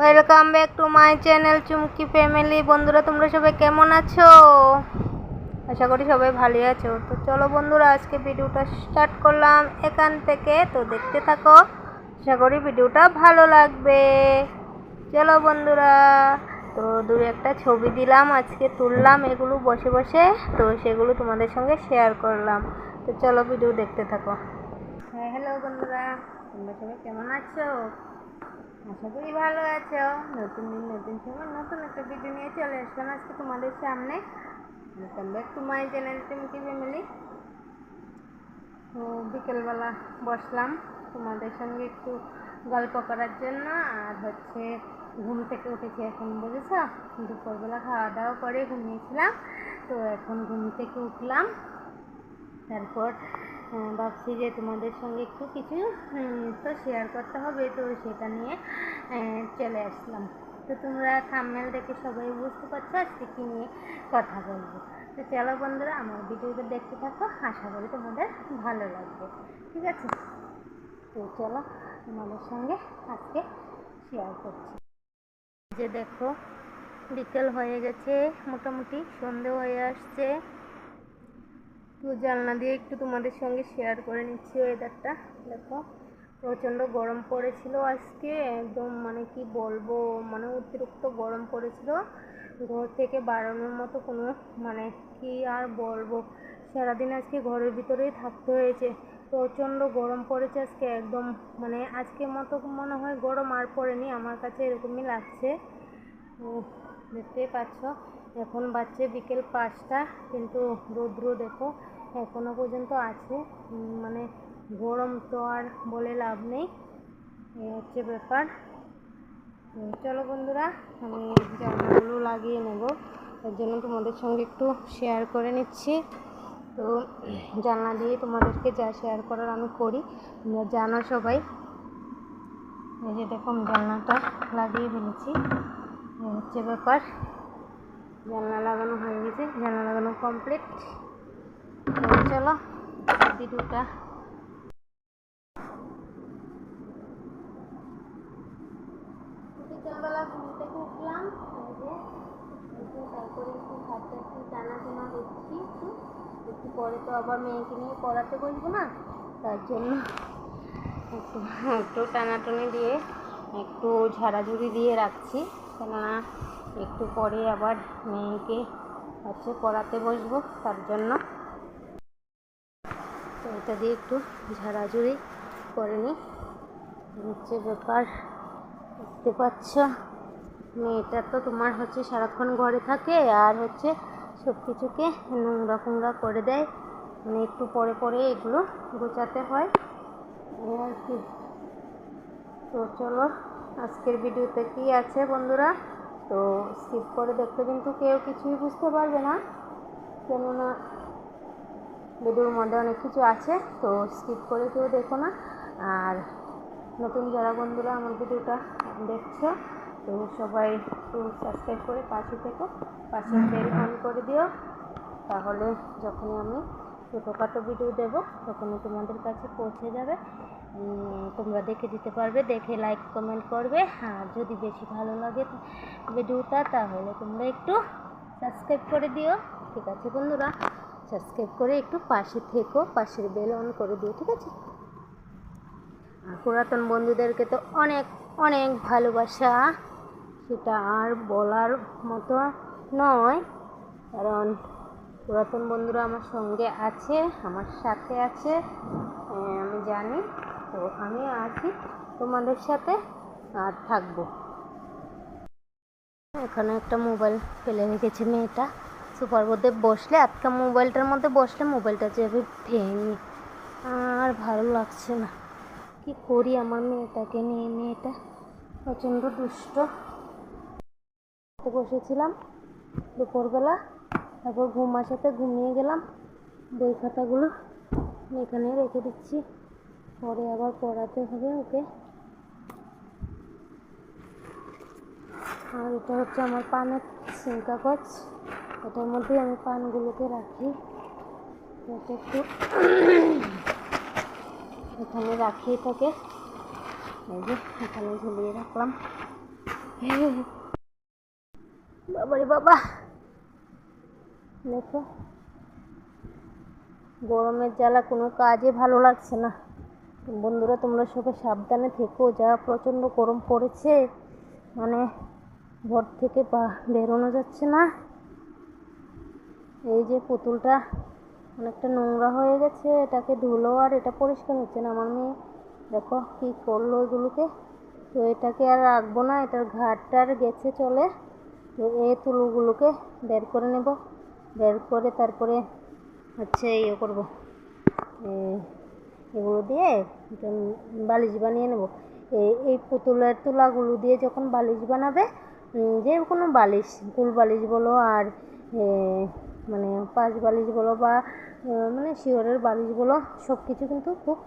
Welcome back to my channel Chumki family বন্ধুরা, তোমরা সবাই কেমন আছো? আশা করি সবাই ভালোই আছো। তো চলো বন্ধুরা, আজকে ভিডিওটা স্টার্ট করলাম এখান থেকে। তো দেখতে থাকো, আশা করি ভিডিওটা ভালো লাগবে। চলো বন্ধুরা, তো দু একটা ছবি দিলাম, আজকে তুললাম এগুলো বসে বসে। তো সেগুলো তোমাদের সঙ্গে শেয়ার করলাম। তো চলো ভিডিও দেখতে থাকো। হ্যাঁ হ্যালো বন্ধুরা, তোমরা সবাই কেমন আছো? আশা করি ভালো আছো। নতুন দিন, নতুন সময়, নতুন একটা ভিডিও নিয়ে চলে আসলাম আজকে তোমাদের সামনে। Welcome back to channel Chumki family তো বিকেলবেলা বসলাম তোমাদের সঙ্গে একটু গল্প করার জন্য। আর হচ্ছে ঘুম থেকে উঠেছি এখন, বুঝেছ? দুপুরবেলা খাওয়া দাওয়া করে ঘুমিয়েছিলাম। তো এখন ঘুম থেকে উঠলাম। তারপর ভাবছি যে তোমাদের সঙ্গে একটু কিছু তো শেয়ার করতে হবে, তো সেটা নিয়ে চলে আসলাম। তো তোমরা থাম্বনেল দেখে সবাই বুঝতে পারছ, আজকে কী নিয়ে কথা বলব। তো চলো বন্ধুরা, আমার ভিডিওটা দেখতে থাকো, আশা করি তোমাদের ভালো লাগবে। ঠিক আছে? তো চলো, তোমাদের সঙ্গে আজকে শেয়ার করছি। যে দেখো, বিকেল হয়ে গেছে, মোটামুটি সন্ধে হয়ে আসছে। তো জানলা দিয়ে একটু তোমাদের সঙ্গে শেয়ার করে নিচ্ছি ওয়েদারটা দেখো, প্রচণ্ড গরম পড়েছিল আজকে, একদম মানে কি বলব মানে অতিরিক্ত গরম পড়েছিল। ঘর থেকে বাড়ানোর মতো কোনো মানে কি আর বলব, সারাদিন আজকে ঘরের ভিতরেই থাকতে হয়েছে। প্রচণ্ড গরম পড়েছে আজকে, একদম মানে আজকে মতো মনে হয় গরম আর পড়েনি, আমার কাছে এরকমই লাগছে। দেখতেই পাচ্ছ, এখন বাজছে বিকেল পাঁচটা, কিন্তু রৌদ্র দেখো এখনও পর্যন্ত আছে। মানে গরম তো আর বলে লাভ নেই। এই হচ্ছে ব্যাপার। চলো বন্ধুরা, আমি জানলাগুলো লাগিয়ে নেব। তার জন্য তোমাদের সঙ্গে একটু শেয়ার করে নিচ্ছি। তো জানলা দিয়ে তোমাদেরকে যা শেয়ার করার আমি করি। তোমরা জানো সবাই। এই যে দেখো জানলাটা লাগিয়ে ফেলেছি। হচ্ছে ব্যাপার। জানলা লাগানো হয়ে গেছে। জানলা লাগানো কমপ্লিট চলো ভিডিওটা বিকেলবেলা ঘুম থেকে তারপরে একটু হাতটা একটু একটু পরে তো আবার মেয়েকে নিয়ে পড়াতে বসবো না তার জন্য একটু একটু দিয়ে একটু ঝাড়াঝুড়ি দিয়ে রাখছি কেননা একটু পরে আবার মেয়েকে হচ্ছে পড়াতে বসবো তার জন্য এটা দিয়ে একটু ঝাড়াঝুড়ি করে নিই। হচ্ছে ব্যাপার, দেখতে পাচ্ছ? মেয়েটা তো তোমার হচ্ছে সারাক্ষণ ঘরে থাকে আর হচ্ছে সব কিছুকে নোংরা ফোংরা করে দেয়। মানে একটু পরে পরে এগুলো গোছাতে হয়। আর কি। তো চলো, আজকের ভিডিওতে কি আছে বন্ধুরা? তো স্কিপ করে দেখতে কিন্তু কেউ কিছুই বুঝতে পারবে না। কেননা ভিডিওর মধ্যে অনেক কিছু আছে, তো স্কিপ করে কেউ দেখো না। আর নতুন যারা বন্ধুরা আমার ভিডিওটা দেখছ, তো সবাই একটু সাবস্ক্রাইব করে পাশে থেকো, পাশে বেল অন করে দিও। তাহলে যখনই আমি ছোটোখাটো ভিডিও দেবো, তখনই তোমাদের কাছে পৌঁছে যাবে। তোমরা দেখে দিতে পারবে, দেখে লাইক কমেন্ট করবে। আর যদি বেশি ভালো লাগে ভিডিওটা, তাহলে তোমরা একটু সাবস্ক্রাইব করে দিও। ঠিক আছে বন্ধুরা? সাবস্ক্রাইব করে একটু পাশে থেকো, পাশের বেল অন করে দিও, ঠিক আছে? আর পুরাতন বন্ধুদেরকে তো অনেক অনেক ভালোবাসা, সেটা আর বলার মতো নয়। কারণ পুরাতন বন্ধুরা আমার সঙ্গে আছে, আমার সাথে আছে আমি জানি। তো আমি আছি তোমাদের সাথে আর থাকব। এখানে একটা মোবাইল ফেলে রেখেছে মেয়েটা। সুপার মধ্যে বসলে, আজকে মোবাইলটার মধ্যে বসলে মোবাইলটা যাবে ভেঙে, আর ভালো লাগছে না। কি করি আমার মেয়েটাকে নিয়ে? মেয়েটা প্রচণ্ড দুষ্ট। বসেছিলাম দুপুরবেলা, তারপর ঘুম আসাতে ঘুমিয়ে গেলাম। বই খাতাগুলো এখানে রেখে দিচ্ছি। পরে আবার পড়াতে হবে ওকে। আর এটা হচ্ছে আমার পানের সিম কাগজ। এটার মধ্যে আমি পানগুলোকে রাখি। একটু এখানে রাখিয়ে থাকে এই যে, এখানে ঝুলিয়ে রাখলাম। বাবারে বাবা! দেখো, গরমের জ্বালা কোনো কাজে ভালো লাগছে না। বন্ধুরা, তোমরা সবাই সাবধানে থেকো, যা প্রচণ্ড গরম পড়েছে। মানে ঘর থেকে বেরোনো যাচ্ছে না। এই যে পুতুলটা অনেকটা নোংরা হয়ে গেছে, এটাকে ধুলো আর এটা পরিষ্কার হচ্ছে না। আমার মেয়ে দেখো কি করল এগুলোকে তো এটাকে আর রাখব না, এটার ঘাটটার গেছে চলে। তো এই তুলোগুলোকে বের করে নেব। বের করে তারপরে হচ্ছে ইয়ে করব। এগুলো দিয়ে বালিশ বানিয়ে নেব। এই এই পুতুলের তুলাগুলো দিয়ে যখন বালিশ বানাবে যে কোনো বালিশ কুল বালিশ বলো আর মানে পাঁচ বালিশ বলো বা মানে শিওরের বালিশ বলো সব কিছু কিন্তু খুব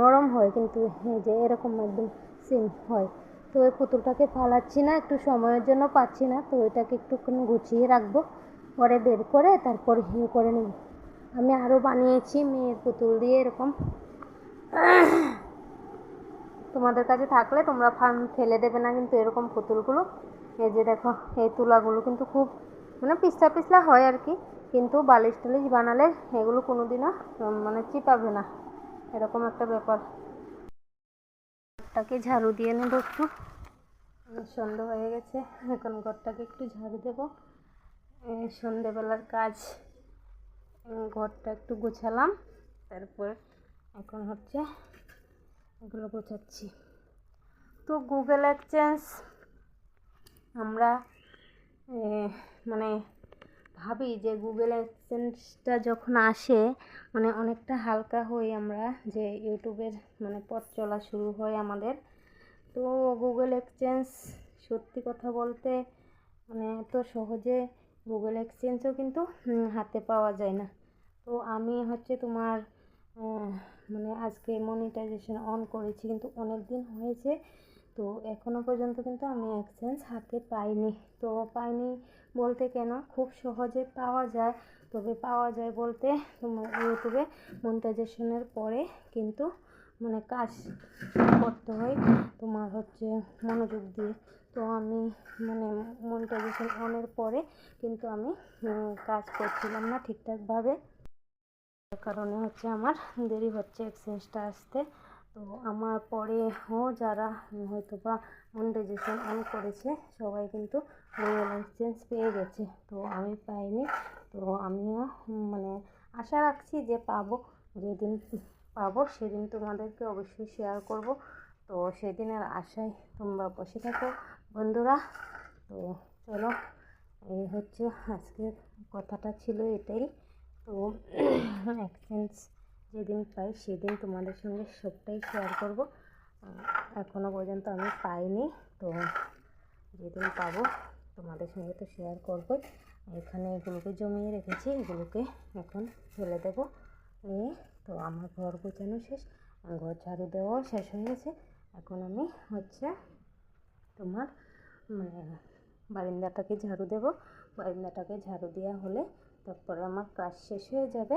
নরম হয় কিন্তু যে এরকম একদম সেম হয়। তো ওই পুতুলটাকে ফালাচ্ছি না, একটু সময়ের জন্য পাচ্ছি না, তো ওইটাকে একটুখানি গুছিয়ে রাখব। পরে বের করে তারপর ইয়ে করে নেব। আমি আরও বানিয়েছি মেয়ের পুতুল দিয়ে এরকম। তোমাদের কাছে থাকলে তোমরা ফান ফেলে দেবে না কিন্তু এরকম পুতুলগুলো। এই যে দেখো, এই তুলাগুলো কিন্তু খুব মানে পিছলা পিছলা হয় আর কি। কিন্তু বালিশ টালিশ বানালে এগুলো কোনো দিনও মানে চিপাবে না। এরকম একটা ব্যাপার। ঘরটাকে ঝাড়ু দিয়ে নেব একটু। সন্ধ্যা হয়ে গেছে, এখন ঘরটাকে একটু ঝাড়ু দেবো। সন্ধেবেলার কাজ। ঘরটা একটু গোছালাম, তারপর এখন হচ্ছে এগুলো গোছাচ্ছি। তো গুগল এক্সচেঞ্জ আমরা মানে ভাবি যে গুগল এক্সচেঞ্জটা যখন আসে মানে অনেকটা হালকা হই আমরা, যে ইউটিউবের মানে পথ চলা শুরু হয় আমাদের। তো গুগল এক্সচেঞ্জ সত্যি কথা বলতে মানে এত সহজে গুগল এক্সচেঞ্জও কিন্তু হাতে পাওয়া যায় না। তো আমি হচ্ছে তোমার মানে আজকে মনিটাইজেশন অন করেছি, কিন্তু অনেক দিন হয়েছে। তো এখনও পর্যন্ত কিন্তু আমি এক্সচেঞ্জ হাতে পাইনি। তো পাইনি বলতে কেন? খুব সহজে পাওয়া যায়। তবে পাওয়া যায় বলতে ইউটিউবে মনিটাইজেশনের পরে কিন্তু মানে কাজ করতে হয় তোমার হচ্ছে মনোযোগ দিয়ে। তো আমি মানে মনিটাইজেশন অনের পরে কিন্তু আমি কাজ করছিলাম না ঠিকঠাকভাবে। কারণে হচ্ছে আমার দেরি হচ্ছে এক্সচেঞ্জটা আসতে। তো আমার পরেও যারা হয়তো বা মনিটাইজেশন অন করেছে, সবাই কিন্তু গুগল এক্সচেঞ্জ পেয়ে গেছে। তো আমি পাইনি। তো আমিও মানে আশা রাখছি যে পাবো, যেদিন পাবো সেদিন তোমাদেরকে অবশ্যই শেয়ার করব। তো সেদিনের আশায় তোমরা বসে থাকো, বন্ধুরা। তো চলো এই হচ্ছে আজকের কথাটা ছিল এটাই। তো এক্সচেঞ্জ যেদিন পাই সেদিন তোমাদের সঙ্গে সবটাই শেয়ার করব। এখনও পর্যন্ত আমি পাইনি, তো যেদিন পাবো তোমাদের সঙ্গে তো শেয়ার করবই। এখানে এগুলোকে জমিয়ে রেখেছি, এগুলোকে এখন ফেলে দেবো। নিয়ে তো আমার ঘর গোছানো শেষ, ঘর ঝাড়ু দেওয়াও শেষ হয়ে গেছে। এখন আমি হচ্ছে তোমার মানে বারান্দাটাকে ঝাড়ু দেবো। বারান্দাটাকে ঝাড়ু দেওয়া হলে তারপরে আমার কাজ শেষ হয়ে যাবে।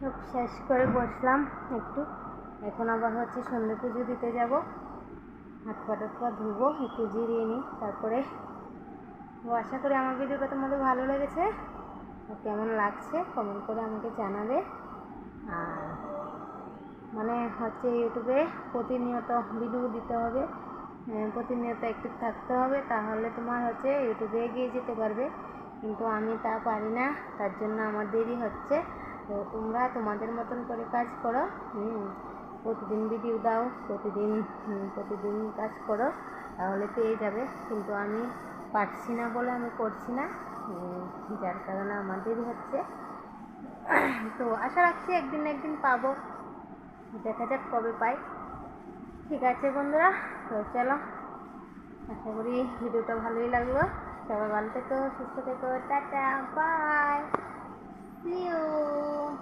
সব শেষ করে বসলাম একটু। এখন আবার হচ্ছে সন্ধে পুজো দিতে যাব। হাত পা টাত পা ধুবো, একটু জিরিয়ে নিই, তারপরে আশা করি আমার ভিডিওটা তোমাদের ভালো লেগেছে। কেমন লাগছে কমেন্ট করে আমাকে জানাবে। আর মানে হচ্ছে ইউটিউবে প্রতিনিয়ত ভিডিও দিতে হবে। প্রতিনিয়ত অ্যাক্টিভ থাকতে হবে, তাহলে তোমার হচ্ছে ইউটিউবে এগিয়ে যেতে পারবে। কিন্তু আমি তা পারি না, তার জন্য আমার দেরি হচ্ছে। তো তোমরা তোমাদের মতন করে কাজ করো হুম, প্রতিদিন ভিডিও দাও প্রতিদিন প্রতিদিন কাজ করো তাহলে পেয়ে যাবে। কিন্তু আমি পারছি না বলে আমি করছি না যার কারণে আমার দেরি হচ্ছে। তো আশা রাখছি একদিন একদিন পাবো। দেখা যাক কবে পাই। ঠিক আছে বন্ধুরা তো চলো। আশা করি ভিডিওটা ভালোই লাগল। সবাই ভালো থেকো সুস্থ থেকো টাটা বাই 六